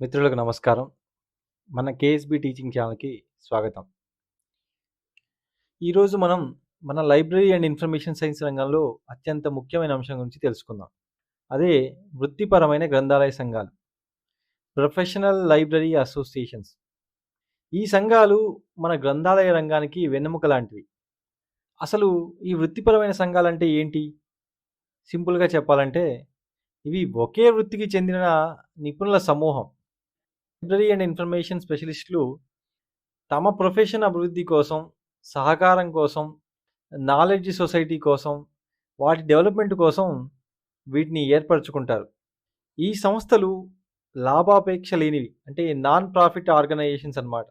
మిత్రులకు నమస్కారం. మన కేఎస్బి టీచింగ్ ఛానల్కి స్వాగతం. ఈరోజు మనం మన లైబ్రరీ అండ్ ఇన్ఫర్మేషన్ సైన్స్ రంగంలో అత్యంత ముఖ్యమైన అంశం గురించి తెలుసుకుందాం. అదే వృత్తిపరమైన గ్రంథాలయ సంఘాలు. Professional library associations. ఈ సంఘాలు మన గ్రంథాలయ రంగానికి వెన్నెముక లాంటివి. అసలు ఈ వృత్తిపరమైన సంఘాలు అంటే ఏంటి? సింపుల్గా చెప్పాలంటే ఇవి ఒకే వృత్తికి చెందిన నిపుణుల సమూహం. లైబ్రరీ అండ్ ఇన్ఫర్మేషన్ స్పెషలిస్టులు తమ ప్రొఫెషన్ అభివృద్ధి కోసం సహకారం కోసం నాలెడ్జ్ సొసైటీ కోసం వాటి డెవలప్మెంట్ కోసం వీటిని ఏర్పరచుకుంటారు. ఈ సంస్థలు లాభాపేక్ష లేనివి అంటే నాన్ ప్రాఫిట్ ఆర్గనైజేషన్స్ అన్నమాట.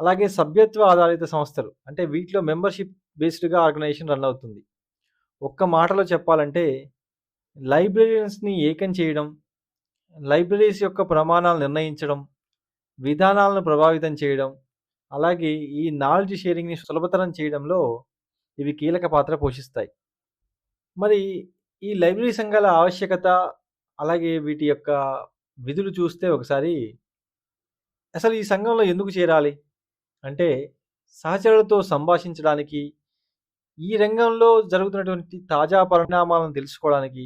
అలాగే సభ్యత్వ ఆధారిత సంస్థలు అంటే వీటిలో మెంబర్షిప్ బేస్డ్గా ఆర్గనైజేషన్ రన్ అవుతుంది. ఒక్క మాటలో చెప్పాలంటే లైబ్రరీస్ని ఏకం చేయడం లైబ్రరీస్ యొక్క ప్రమాణాలు నిర్ణయించడం విధానాలను ప్రభావితం చేయడం అలాగే ఈ నాలెడ్జ్ షేరింగ్ని సులభతరం చేయడంలో ఇవి కీలక పాత్ర పోషిస్తాయి. మరి ఈ లైబ్రరీ సంఘాల ఆవశ్యకత అలాగే వీటి యొక్క విధులు చూస్తే ఒకసారి అసలు ఈ సంఘంలో ఎందుకు చేరాలి? అంటే సహచరులతో సంభాషించడానికి ఈ రంగంలో జరుగుతున్నటువంటి తాజా పరిణామాలను తెలుసుకోవడానికి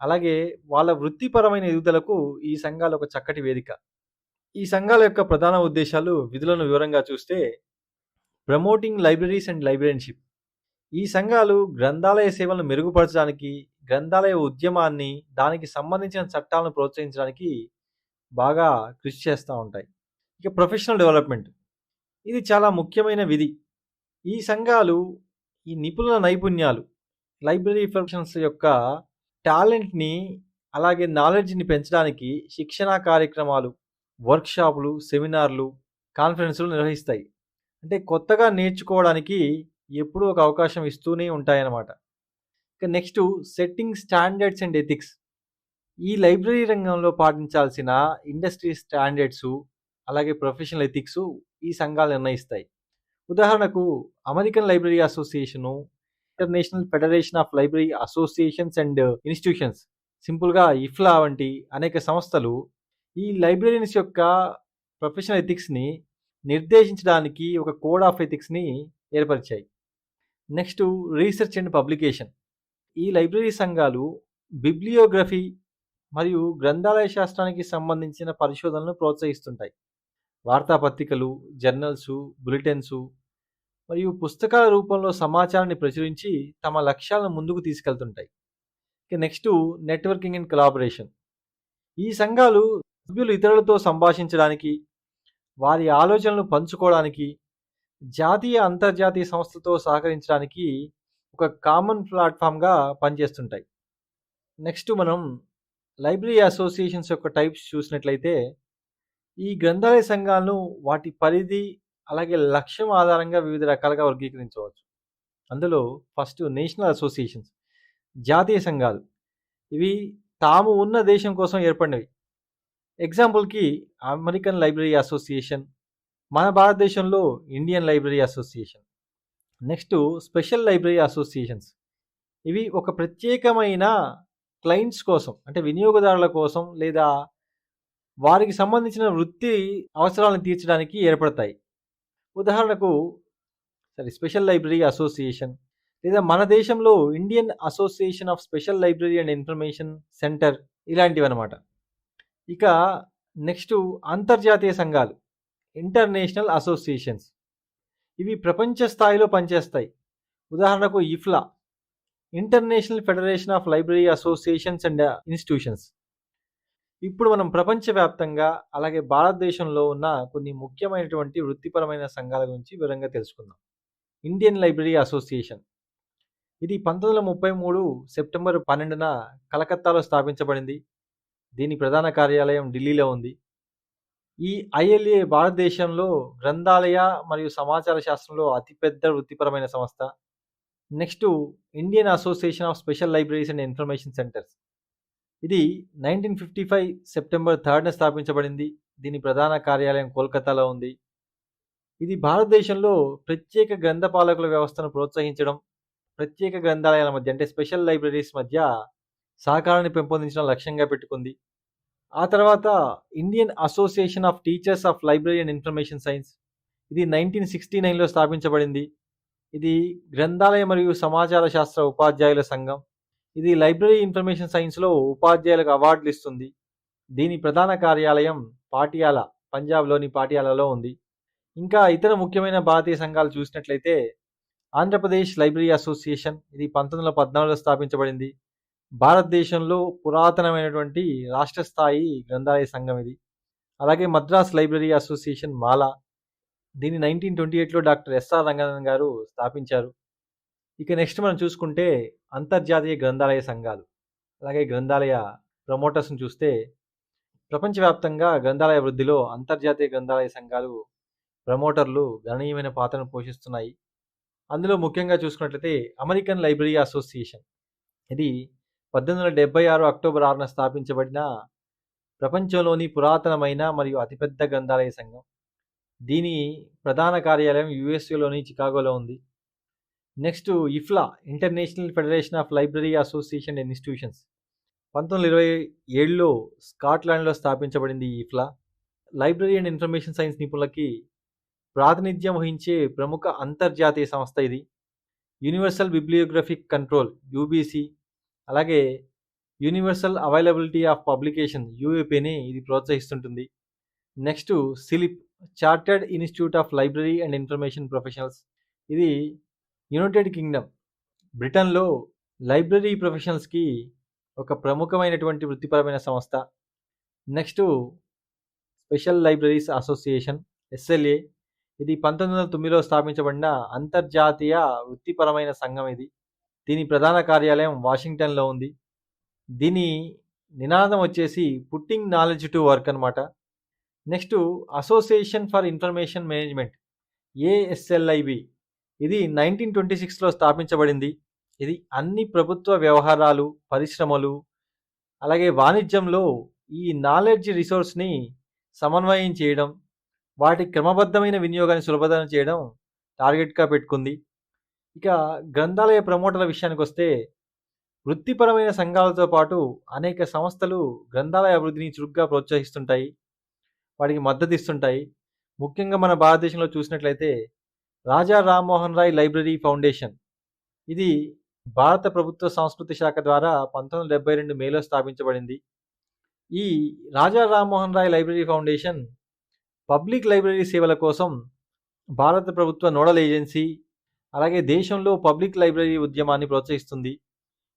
అలాగే వాళ్ళ వృత్తిపరమైన ఎదుగుదలకు ఈ సంఘాలు ఒక చక్కటి వేదిక. ఈ సంఘాల యొక్క ప్రధాన ఉద్దేశాలు విధులను వివరంగా చూస్తే ప్రమోటింగ్ లైబ్రరీస్ అండ్ లైబ్రరీన్షిప్ ఈ సంఘాలు గ్రంథాలయ సేవలను మెరుగుపరచడానికి గ్రంథాలయ ఉద్యమాన్ని దానికి సంబంధించిన చట్టాలను ప్రోత్సహించడానికి బాగా కృషి చేస్తూ ఉంటాయి. ఇక ప్రొఫెషనల్ డెవలప్మెంట్. ఇది చాలా ముఖ్యమైన విధి. ఈ సంఘాలు ఈ నిపుణుల నైపుణ్యాలు లైబ్రరీ ప్రొఫెషన్స్ యొక్క టాలెంట్ని అలాగే నాలెడ్జ్ని పెంచడానికి శిక్షణా కార్యక్రమాలు వర్క్షాపులు సెమినార్లు కాన్ఫరెన్సులు నిర్వహిస్తాయి. అంటే కొత్తగా నేర్చుకోవడానికి ఎప్పుడూ ఒక అవకాశం ఇస్తూనే ఉంటాయన్నమాట. ఇక next setting standards and ethics. ఈ లైబ్రరీ రంగంలో పాటించాల్సిన ఇండస్ట్రీ స్టాండర్డ్స్ అలాగే ప్రొఫెషనల్ ఎథిక్స్ ఈ సంఘాలు నిర్ణయిస్తాయి. ఉదాహరణకు American library association international federation of library associations and institutions. సింపుల్గా ఇఫ్లా వంటి అనేక సంస్థలు ఈ లైబ్రరీన్స్ యొక్క ప్రొఫెషనల్ ఎథిక్స్ని నిర్దేశించడానికి ఒక కోడ్ ఆఫ్ ఎథిక్స్ని ఏర్పరిచాయి. Next research and publication. ఈ లైబ్రరీ సంఘాలు బిబ్లియోగ్రఫీ మరియు గ్రంథాలయ శాస్త్రానికి సంబంధించిన పరిశోధనలను ప్రోత్సహిస్తుంటాయి. వార్తాపత్రికలు జర్నల్స్ బులెటిన్సు మరియు పుస్తకాల రూపంలో సమాచారాన్ని ప్రచురించి తమ లక్ష్యాలను ముందుకు తీసుకెళ్తుంటాయి. ఇక నెక్స్ట్ నెట్వర్కింగ్ అండ్ కొలాబరేషన్. ఈ సంఘాలు సభ్యులు ఇతరులతో సంభాషించడానికి వారి ఆలోచనలు పంచుకోవడానికి జాతీయ అంతర్జాతీయ సంస్థలతో సహకరించడానికి ఒక కామన్ ప్లాట్ఫామ్గా పనిచేస్తుంటాయి. నెక్స్ట్ మనం లైబ్రరీ అసోసియేషన్స్ యొక్క టైప్స్ చూసినట్లయితే ఈ గ్రంథాలయ సంఘాలను వాటి పరిధి అలాగే లక్ష్యం ఆధారంగా వివిధ రకాలుగా వర్గీకరించవచ్చు. అందులో ఫస్ట్ నేషనల్ అసోసియేషన్స్ జాతీయ సంఘాలు. ఇవి తాము ఉన్న దేశం కోసం ఏర్పడినవి. ఎగ్జాంపుల్కి అమెరికన్ లైబ్రరీ అసోసియేషన్ మన భారతదేశంలో Indian library association. Next special library associations. ఇవి ఒక ప్రత్యేకమైన క్లయింట్స్ కోసం అంటే వినియోగదారుల కోసం లేదా వారికి సంబంధించిన వృత్తి అవసరాలను తీర్చడానికి ఏర్పడతాయి. ఉదాహరణకు సరే స్పెషల్ లైబ్రరీ అసోసియేషన్ లేదా మన దేశంలో Indian association of special library and information centre ఇలాంటివి అనమాట ఇక నెక్స్ట్ అంతర్జాతీయ సంఘాలు ఇంటర్నేషనల్ అసోసియేషన్స్. ఇవి ప్రపంచ స్థాయిలో పనిచేస్తాయి. ఉదాహరణకు IFLA international federation of library associations and institutions. ఇప్పుడు మనం ప్రపంచవ్యాప్తంగా అలాగే భారతదేశంలో ఉన్న కొన్ని ముఖ్యమైనటువంటి వృత్తిపరమైన సంఘాల గురించి వివరంగా తెలుసుకుందాం. Indian library association. ఇది పంతొమ్మిది వందల ముప్పై మూడు సెప్టెంబర్ పన్నెండున కలకత్తాలో స్థాపించబడింది. దీని ప్రధాన కార్యాలయం ఢిల్లీలో ఉంది. ఈ ఐఎల్ఏ భారతదేశంలో గ్రంథాలయ మరియు సమాచార శాస్త్రంలో అతిపెద్ద వృత్తిపరమైన సంస్థ. Next Indian association of special libraries and information centres. ఇది నైన్టీన్ ఫిఫ్టీ ఫైవ్ సెప్టెంబర్ థర్డ్న స్థాపించబడింది. దీని ప్రధాన కార్యాలయం కోల్కతాలో ఉంది. ఇది భారతదేశంలో ప్రత్యేక గ్రంథపాలకుల వ్యవస్థను ప్రోత్సహించడం ప్రత్యేక గ్రంథాలయాల మధ్య అంటే స్పెషల్ లైబ్రరీస్ మధ్య సహకారాన్ని పెంపొందించడం లక్ష్యంగా పెట్టుకుంది. ఆ తర్వాత Indian association of teachers of library and information science ఇది నైన్టీన్ సిక్స్టీ నైన్లో స్థాపించబడింది. ఇది గ్రంథాలయ మరియు సమాచార శాస్త్ర ఉపాధ్యాయుల సంఘం ఇది లైబ్రరీ ఇన్ఫర్మేషన్ సైన్స్లో ఉపాధ్యాయులకు అవార్డులు ఇస్తుంది. దీని ప్రధాన కార్యాలయం పాటియాల పంజాబ్లోని పాటియాలలో ఉంది. ఇంకా ఇతర ముఖ్యమైన భారతీయ సంఘాలు చూసినట్లయితే ఆంధ్రప్రదేశ్ లైబ్రరీ అసోసియేషన్ ఇది పంతొమ్మిది వందల పద్నాలుగులో స్థాపించబడింది. భారతదేశంలో పురాతనమైనటువంటి రాష్ట్ర స్థాయి గ్రంథాలయ సంఘం ఇది. అలాగే మద్రాస్ లైబ్రరీ అసోసియేషన్ మాలా. దీన్ని నైన్టీన్ ట్వంటీ ఎయిట్లో డాక్టర్ ఎస్ఆర్ రంగనాథన్ గారు స్థాపించారు. ఇక నెక్స్ట్ మనం చూసుకుంటే అంతర్జాతీయ గ్రంథాలయ సంఘాలు. అలాగే గ్రంథాలయ ప్రమోటర్స్ని చూస్తే ప్రపంచవ్యాప్తంగా గ్రంథాలయ వృద్ధిలో అంతర్జాతీయ గ్రంథాలయ సంఘాలు ప్రమోటర్లు గణనీయమైన పాత్రను పోషిస్తున్నాయి. అందులో ముఖ్యంగా చూసుకున్నట్లయితే అమెరికన్ లైబ్రరీ అసోసియేషన్. ఇది పద్దెనిమిది వందల డెబ్బై ఆరు అక్టోబర్ ఆరున స్థాపించబడిన ప్రపంచంలోని పురాతనమైన మరియు అతిపెద్ద గ్రంథాలయ సంఘం. దీని ప్రధాన కార్యాలయం యుఎస్ఏలోని చికాగోలో ఉంది. Next IFLA international federation of library association and institutions పంతొమ్మిది ఇరవై ఏడులో స్కాట్లాండ్లో స్థాపించబడింది ఈ IFLA. Library and information science నిపుణులకి ప్రాతినిధ్యం వహించే ప్రముఖ అంతర్జాతీయ సంస్థ ఇది. యూనివర్సల్ బిబ్లియోగ్రఫిక్ కంట్రోల్ యూబీసీ అలాగే యూనివర్సల్ అవైలబిలిటీ ఆఫ్ పబ్లికేషన్ యూఏపీని ఇది ప్రోత్సహిస్తుంటుంది. Next CILIP chartered institute of library and information professionals ఇది యునైటెడ్ కింగ్డమ్ బ్రిటన్లో లైబ్రరీ ప్రొఫెషనల్స్కి ఒక ప్రముఖమైనటువంటి వృత్తిపరమైన సంస్థ. Next special libraries association SLA. ఇది పంతొమ్మిది వందల తొమ్మిదిలో స్థాపించబడిన అంతర్జాతీయ వృత్తిపరమైన సంఘం ఇది. దీని ప్రధాన కార్యాలయం వాషింగ్టన్లో ఉంది. దీని నినాదం వచ్చేసి పుట్టింగ్ నాలెడ్జ్ టు వర్క్ అనమాట next association for information management ASLIB ఇది నైన్టీన్ ట్వంటీ సిక్స్లో స్థాపించబడింది. ఇది అన్ని ప్రభుత్వ వ్యవహారాలు పరిశ్రమలు అలాగే వాణిజ్యంలో ఈ నాలెడ్జ్ రిసోర్స్ని సమన్వయం చేయడం వాటి క్రమబద్ధమైన వినియోగాన్ని సులభతరం చేయడం టార్గెట్గా పెట్టుకుంది. ఇక గ్రంథాలయ ప్రమోటర్ల విషయానికి వస్తే వృత్తిపరమైన సంఘాలతో పాటు అనేక సంస్థలు గ్రంథాలయ అభివృద్ధిని చురుగ్గా ప్రోత్సహిస్తుంటాయి వాటికి మద్దతు ఇస్తుంటాయి. ముఖ్యంగా మన భారతదేశంలో చూసినట్లయితే రాజా రామ్మోహన్ రాయ్ లైబ్రరీ ఫౌండేషన్. ఇది భారత ప్రభుత్వ సంస్కృతి శాఖ ద్వారా పంతొమ్మిది డెబ్బై రెండు మేలో స్థాపించబడింది. ఈ Raja Rammohan Roy library foundation public library సేవల కోసం భారత ప్రభుత్వ నోడల్ ఏజెన్సీ అలాగే దేశంలో పబ్లిక్ లైబ్రరీ ఉద్యమాన్ని ప్రోత్సహిస్తుంది.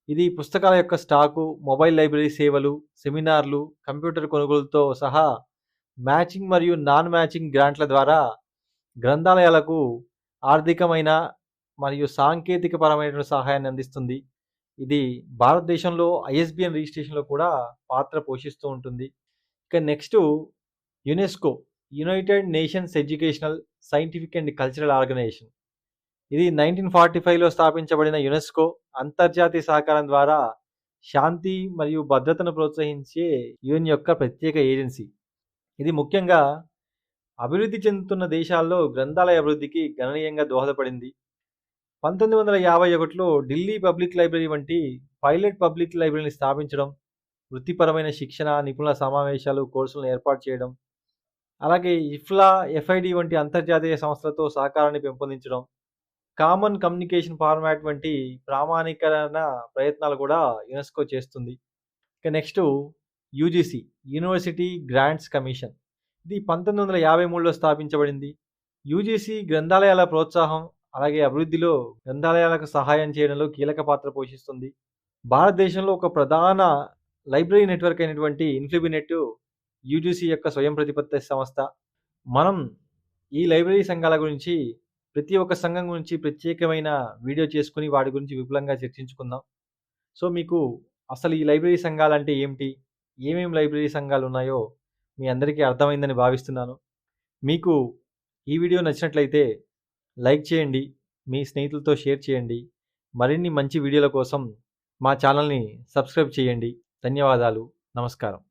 ఇది పుస్తకాల యొక్క స్టాకు మొబైల్ లైబ్రరీ సేవలు సెమినార్లు కంప్యూటర్ కొనుగోలుతో సహా మ్యాచింగ్ మరియు నాన్ మ్యాచింగ్ గ్రాంట్ల ద్వారా గ్రంథాలయాలకు ఆర్థికమైన మరియు సాంకేతిక పరమైన సహాయాన్ని అందిస్తుంది. ఇది భారతదేశంలో ఐఎస్బిఎన్ రిజిస్ట్రేషన్లో కూడా పాత్ర పోషిస్తూ ఉంటుంది. ఇక next UNESCO united nations educational scientific and cultural organization. ఇది నైన్టీన్ ఫార్టీ ఫైవ్లో స్థాపించబడిన యునెస్కో అంతర్జాతీయ సహకారం ద్వారా శాంతి మరియు భద్రతను ప్రోత్సహించే యూన్ యొక్క ప్రత్యేక ఏజెన్సీ. ఇది ముఖ్యంగా అభివృద్ధి చెందుతున్న దేశాల్లో గ్రంథాలయ అభివృద్ధికి గణనీయంగా దోహదపడింది. పంతొమ్మిది వందల యాభై ఒకటిలో ఢిల్లీ పబ్లిక్ లైబ్రరీ వంటి పైలట్ పబ్లిక్ లైబ్రరీని స్థాపించడం వృత్తిపరమైన శిక్షణ నిపుణుల సమావేశాలు కోర్సులను ఏర్పాటు చేయడం అలాగే ఇఫ్లా ఎఫ్ఐడి వంటి అంతర్జాతీయ సంస్థలతో సహకారాన్ని పెంపొందించడం కామన్ కమ్యూనికేషన్ ఫార్మాట్ వంటి ప్రామాణీకరణ ప్రయత్నాలు కూడా యునెస్కో చేస్తుంది. ఇక next UGC university grants commission. ఇది పంతొమ్మిది వందల యాభై మూడులో స్థాపించబడింది. యూజీసీ గ్రంథాలయాల ప్రోత్సాహం అలాగే అభివృద్ధిలో గ్రంథాలయాలకు సహాయం చేయడంలో కీలక పాత్ర పోషిస్తుంది. భారతదేశంలో ఒక ప్రధాన లైబ్రరీ నెట్వర్క్ అయినటువంటి ఇన్ఫ్లిబినెట్ యూజీసీ యొక్క స్వయం ప్రతిపత్తి సంస్థ. మనం ఈ లైబ్రరీ సంఘాల గురించి ప్రతి ఒక్క సంఘం గురించి ప్రత్యేకమైన వీడియో చేసుకుని వాటి గురించి విపులంగా చర్చించుకుందాం. సో మీకు అసలు ఈ లైబ్రరీ సంఘాలు అంటే ఏమిటి? ఏమేమి లైబ్రరీ సంఘాలు ఉన్నాయో మీ అందరికీ అర్థమైందని భావిస్తున్నాను. మీకు ఈ వీడియో నచ్చినట్లయితే లైక్ చేయండి మీ స్నేహితులతో షేర్ చేయండి మరిన్ని మంచి వీడియోల కోసం మా ఛానల్ని సబ్స్క్రైబ్ చేయండి. ధన్యవాదాలు. నమస్కారం.